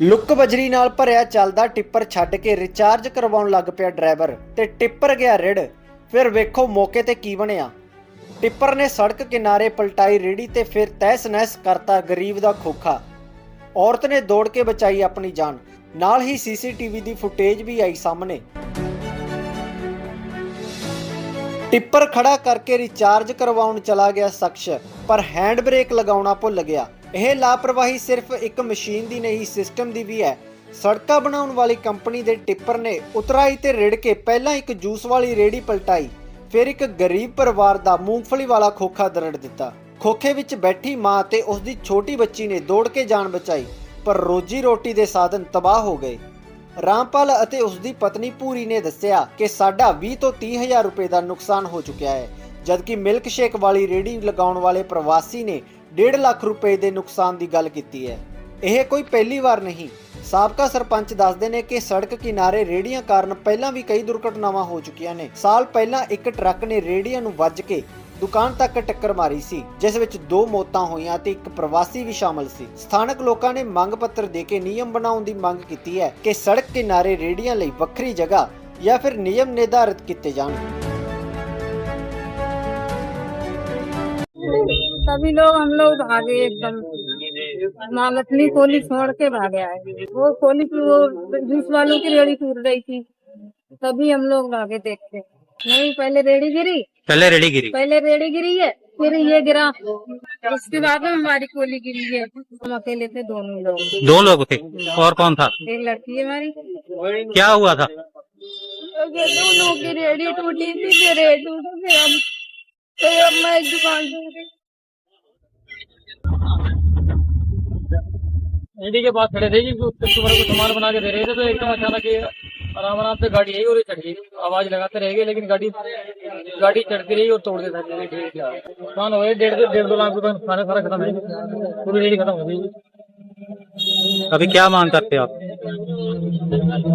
Look ਬਜਰੀ ਨਾਲ ਭਰਿਆ ਚੱਲਦਾ ਟਿੱਪਰ ਛੱਡ ਕੇ ਰਿਚਾਰਜ ਕਰਵਾਉਣ ਲੱਗ ਪਿਆ ਡਰਾਈਵਰ ਤੇ ਟਿੱਪਰ ਗਿਆ ਰਿੜ ਫਿਰ ਵੇਖੋ ਮੌਕੇ ਤੇ ਕੀ ਬਣਿਆ। ਟਿੱਪਰ ਨੇ ਸੜਕ ਕਿਨਾਰੇ ਪਲਟਾਈ ਰੇੜੀ ਤੇ ਫਿਰ ਤਹਿਸ ਨਹਿਸ ਕਰਤਾ ਗਰੀਬ ਦਾ ਖੋਖਾ। ਔਰਤ ਨੇ ਦੌੜ ਕੇ ਬਚਾਈ ਆਪਣੀ ਜਾਨ। ਨਾਲ ਹੀ ਸੀਸੀਟੀਵੀ ਦੀ ਫੁਟੇਜ ਵੀ ਆਈ ਸਾਹਮਣੇ। ਟਿੱਪਰ ਖੜਾ ਕਰਕੇ ਰਿਚਾਰਜ ਕਰਵਾਉਣ ਚਲਾ ਗਿਆ ਸ਼ਖਸ, ਪਰ ਹੈਂਡ ਬ੍ਰੇਕ ਲਗਾਉਣਾ ਭੁੱਲ ਗਿਆ। ਇਹ ਲਾਪਰਵਾਹੀ ਸਿਰਫ ਇੱਕ ਮਸ਼ੀਨ ਦੀ ਨਹੀਂ, ਸਿਸਟਮ ਦੀ ਵੀ ਹੈ। ਸੜਕਾਂ ਬਣਾਉਣ ਵਾਲੀ ਕੰਪਨੀ ਦੇ ਟਿੱਪਰ ਨੇ ਉਤਰਾਈ ਤੇ ਰਿੜ ਕੇ ਪਹਿਲਾਂ ਇੱਕ ਜੂਸ ਵਾਲੀ ਰੇੜੀ ਪਲਟਾਈ, ਫਿਰ ਇੱਕ ਗਰੀਬ ਪਰਿਵਾਰ ਦਾ ਮੂੰਗਫਲੀ ਵਾਲਾ ਖੋਖਾ ਦਰੜ ਦਿੱਤਾ। ਖੋਖੇ ਵਿੱਚ ਬੈਠੀ ਮਾਂ ਤੇ ਉਸ ਦੀ ਛੋਟੀ ਬੱਚੀ ਨੇ ਦੌੜ ਕੇ ਜਾਨ ਬਚਾਈ, ਪਰ ਰੋਜੀ ਰੋਟੀ ਦੇ ਸਾਧਨ ਤਬਾਹ ਹੋ ਗਏ। ਰਾਮਪਾਲ ਅਤੇ ਉਸ ਦੀ ਪਤਨੀ ਪੂਰੀ ਨੇ ਦੱਸਿਆ ਕਿ ਸਾਡਾ 20 ਤੋਂ 30 ਹਜ਼ਾਰ ਰੁਪਏ ਦਾ ਨੁਕਸਾਨ ਹੋ ਚੁੱਕਿਆ ਹੈ, ਜਦਕਿ ਮਿਲਕ ਸ਼ੇਕ ਵਾਲੀ ਰੇੜੀ ਲਗਾਉਣ ਵਾਲੇ ਪ੍ਰਵਾਸੀ ਨੇ 1.5 ਲੱਖ ਰੁਪਏ ਦੇ ਨੁਕਸਾਨ ਦੀ ਗੱਲ ਕੀਤੀ ਹੈ। ਇਹ ਕੋਈ ਪਹਿਲੀ ਵਾਰ ਨਹੀਂ। ਸਾਬਕਾ ਸਰਪੰਚ ਦੱਸਦੇ ਨੇ ਕਿ ਸੜਕ ਕਿਨਾਰੇ ਰੇੜੀਆਂ ਕਾਰਨ ਪਹਿਲਾਂ ਵੀ ਕਈ ਦੁਰਘਟਨਾਵਾਂ ਹੋ ਚੁੱਕੀਆਂ ਨੇ। ਸਾਲ ਪਹਿਲਾਂ ਇੱਕ ਟਰੱਕ ਨੇ ਰੇੜੀਆਂ ਨੂੰ ਵੱਜ ਕੇ ਦੁਕਾਨ ਤੱਕ ਟੱਕਰ ਮਾਰੀ ਸੀ, ਜਿਸ ਵਿੱਚ ਦੋ ਮੌਤਾਂ ਹੋਈਆਂ ਤੇ ਇੱਕ ਪ੍ਰਵਾਸੀ ਵੀ ਸ਼ਾਮਲ ਸੀ। ਸਥਾਨਕ ਲੋਕਾਂ ਨੇ ਮੰਗ ਪੱਤਰ ਦੇ ਕੇ ਨਿਯਮ ਬਣਾਉਣ ਦੀ ਮੰਗ ਕੀਤੀ ਹੈ ਕਿ ਸੜਕ ਕਿਨਾਰੇ ਰੇੜੀਆਂ ਲਈ ਵੱਖਰੀ ਜਗ੍ਹਾ ਜਾਂ ਫਿਰ ਨਿਯਮ ਨਿਰਧਾਰਿਤ ਕੀਤੇ ਜਾਣ। सभी लोग हम लोग भागे एकदम मालकनी कोली छोड़ के भागे आए। वो खोली की वो जूस वालों की रेड़ी टूट रही थी। तभी हम लोग भागे देखते। नहीं पहले रेड़ी गिरी। पहले रेडी गिरी। पहले रेड़ी गिरी है फिर ये गिरा। उसके बाद में हमारी कोली गिरी है। हम अकेले थे दोनों लोग। दो लोग थे। और कौन था? एक लड़की है हमारी। क्या हुआ था? दोनों की रेड़ी टूटी थी रेड़ी टूटी फिर हम फिर अब मैं एक दुकान दूँगी के पास खड़े थे जी कस्टमर को सामान बना के दे रहे थे तो एकदम अचानक आराम आराम से गाड़ी आई और चढ़ गई। आवाज़ लगाते रह गए लेकिन गाड़ी गाड़ी चढ़ती रही और तोड़ देता नुकसान हो डेढ़ डेढ़ दो लाख रुपए नुकसान सारा खत्म है। पूरी रेडी खत्म हो गई। अभी क्या मांग करते हो आप?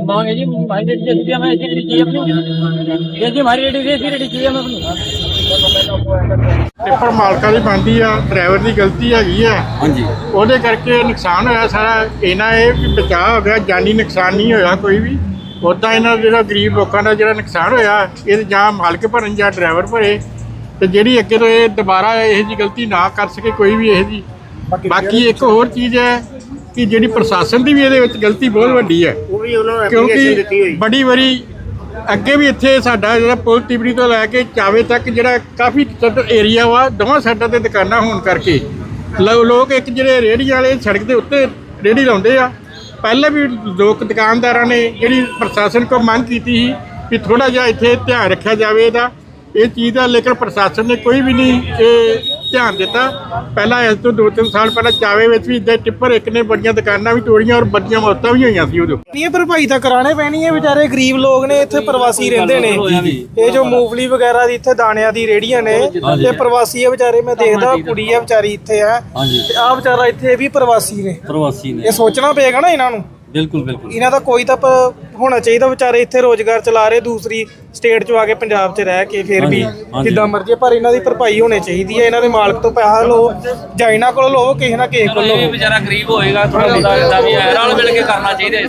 मांग है जी भाई रेडी जैसी हमें ऐसी रेडी चाहिए अपनी जैसी हमारी रेडी थी ऐसी रेडी चाहिए हमें अपनी। ਟਿੱਪਰ ਮਾਲਕਾਂ ਦੀ ਬਣਦੀ ਆ ਡਰਾਈਵਰ ਦੀ ਗਲਤੀ ਹੈਗੀ ਆ। ਹਾਂਜੀ। ਉਹਦੇ ਕਰਕੇ ਨੁਕਸਾਨ ਹੋਇਆ ਸਾਰਾ। ਇਹਨਾਂ ਇਹ ਵੀ ਬਚਾਅ ਹੋ ਗਿਆ ਜਾਨੀ ਨੁਕਸਾਨ ਨਹੀਂ ਹੋਇਆ ਕੋਈ ਵੀ। ਉਦਾਂ ਇਹਨਾਂ ਦਾ ਜਿਹੜਾ ਗਰੀਬ ਲੋਕਾਂ ਦਾ ਜਿਹੜਾ ਨੁਕਸਾਨ ਹੋਇਆ ਇਹ ਜਾਂ ਮਾਲਕ ਭਰਨ ਜਾਂ ਡਰਾਈਵਰ ਭਰੇ ਤੇ ਜਿਹੜੀ ਅੱਗੇ ਤੋਂ ਇਹ ਦੁਬਾਰਾ ਇਹੋ ਜੀ ਗਲਤੀ ਨਾ ਕਰ ਸਕੇ ਕੋਈ ਵੀ ਇਹੋ ਜੀ ਬਾਕੀ ਇੱਕ ਹੋਰ ਚੀਜ਼ ਹੈ ਕਿ ਜਿਹੜੀ ਪ੍ਰਸ਼ਾਸਨ ਦੀ ਵੀ ਇਹਦੇ ਵਿੱਚ ਗਲਤੀ ਬਹੁਤ ਵੱਡੀ ਹੈ। ਉਹ ਵੀ ਉਹਨਾਂ ਨੂੰ ਐਪਲੀਕੇਸ਼ਨ ਦਿੱਤੀ ਕਿਉਂਕਿ ਹੋਈ। ਬੜੀ ਵਾਰੀ ਅੱਗੇ ਵੀ ਇੱਥੇ ਸਾਡਾ ਜਿਹੜਾ ਪੁਲ ਟਿਬੜੀ ਤੋਂ ਲੈ ਕੇ ਚਾਵੇ ਤੱਕ ਜਿਹੜਾ ਕਾਫੀ ਏਰੀਆ ਵਾ, ਦੋਵਾਂ ਸਾਈਡਾਂ ਤੇ ਦੁਕਾਨਾਂ ਹੋਣ ਕਰਕੇ। ਲੋ- ਲੋਕ ਇੱਕ ਜਿਹੜੇ ਰੇਹੜੀ ਵਾਲੇ ਸੜਕ ਦੇ ਉੱਤੇ ਰੇਹੜੀ ਲਾਉਂਦੇ ਆ। ਪਹਿਲਾਂ ਵੀ ਲੋਕ ਦੁਕਾਨਦਾਰਾਂ ਨੇ ਜਿਹੜੀ ਪ੍ਰਸ਼ਾਸਨ ਕੋਲ ਮੰਗ ਕੀਤੀ ਸੀ ਕਿ ਥੋੜਾ ਜਿਹਾ ਇੱਥੇ ਧਿਆਨ ਰੱਖਿਆ ਜਾਵੇ ਇਹਦਾ। ਇਹ ਚੀਜ਼ ਦਾ ਲੇਕਿਨ ਪ੍ਰਸ਼ਾਸਨ ਨੇ ਕੋਈ ਵੀ ਨਹੀਂ, ਇਹ ਧਿਆਨ ਦਿੱਤਾ। ਪਹਿਲਾਂ ਇਸ ਤੋਂ ਦੋ ਤਿੰਨ ਸਾਲ ਪਹਿਲਾਂ ਚਾਵੇ ਵਿੱਚ ਵੀ ਇੱਦਾਂ ਟਿੱਪਰ ਇੱਕ ਨੇ ਬੜੀਆਂ ਦੁਕਾਨਾਂ ਵੀ ਤੋੜੀਆਂ ਔਰ ਬੜੀਆਂ ਮੌਤਾਂ ਵੀ ਹੋਈਆਂ ਸੀ ਉਦੋਂ। ਇਹ ਭਰਪਾਈ ਤਾਂ ਕਰਾਣੇ ਪੈਣੀ ਹੈ ਵਿਚਾਰੇ ਗਰੀਬ ਲੋਕ ਨੇ ਇੱਥੇ ਪ੍ਰਵਾਸੀ ਰਹਿੰਦੇ ਨੇ। ਇਹ ਜੋ ਮੂੰਗਫਲੀ ਵਗੈਰਾ ਦੀ ਇੱਥੇ ਦਾਣਿਆਂ ਦੀ ਰੇੜੀਆਂ ਨੇ ਇਹ ਪ੍ਰਵਾਸੀ ਆ ਵਿਚਾਰੇ ਮੈਂ ਦੇਖਦਾ ਕੁੜੀ ਆ ਵਿਚਾਰੀ ਇੱਥੇ ਆ। ਤੇ ਆ ਵਿਚਾਰਾ ਇੱਥੇ ਵੀ ਪ੍ਰਵਾਸੀ ਨੇ। ਪ੍ਰਵਾਸੀ ਨੇ। ਇਹ ਸੋਚਣਾ ਪਏਗਾ ਨਾ ਇਹਨਾਂ ਨੂੰ। ਬਿਲਕੁਲ ਬਿਲਕੁਲ। ਇਹਨਾਂ ਦਾ ਕੋਈ ਤਾਂ ਪ- ਹੋਣਾ ਚਾਹੀਦਾ ਵਿਚਾਰੇ ਇੱਥੇ ਰੋਜ਼ਗਾਰ ਚਲਾ ਰਹੇ ਦੂਸਰੀ ਸਟੇਟ 'ਚੋਂ ਆ ਕੇ ਪੰਜਾਬ 'ਚ ਰਹਿ ਕੇ ਫਿਰ ਵੀ ਹਾਂਜੀ। ਜਿੱਦਾਂ ਮਰਜ਼ੀ ਪਰ ਇਹਨਾਂ ਦੀ ਭਰਪਾਈ ਹੋਣੀ ਚਾਹੀਦੀ ਹੈ ਇਹਨਾਂ ਦੇ ਮਾਲਕ ਤੋਂ ਪੈਸਾ ਲਓ ਜਾਂ ਇਹਨਾਂ ਕੋਲ ਲਓ ਕਿਸੇ ਨਾ ਕਿਸੇ ਕੋਲ ਲਓ। ਵਿਚਾਰਾ ਗਰੀਬ ਹੋਏਗਾ ਥੋੜਾ ਬਹੁਤਾ ਇਦਾਂ ਵੀ ਹੈ ਰਲ ਮਿਲ ਕੇ ਕਰਨਾ ਚਾਹੀਦਾ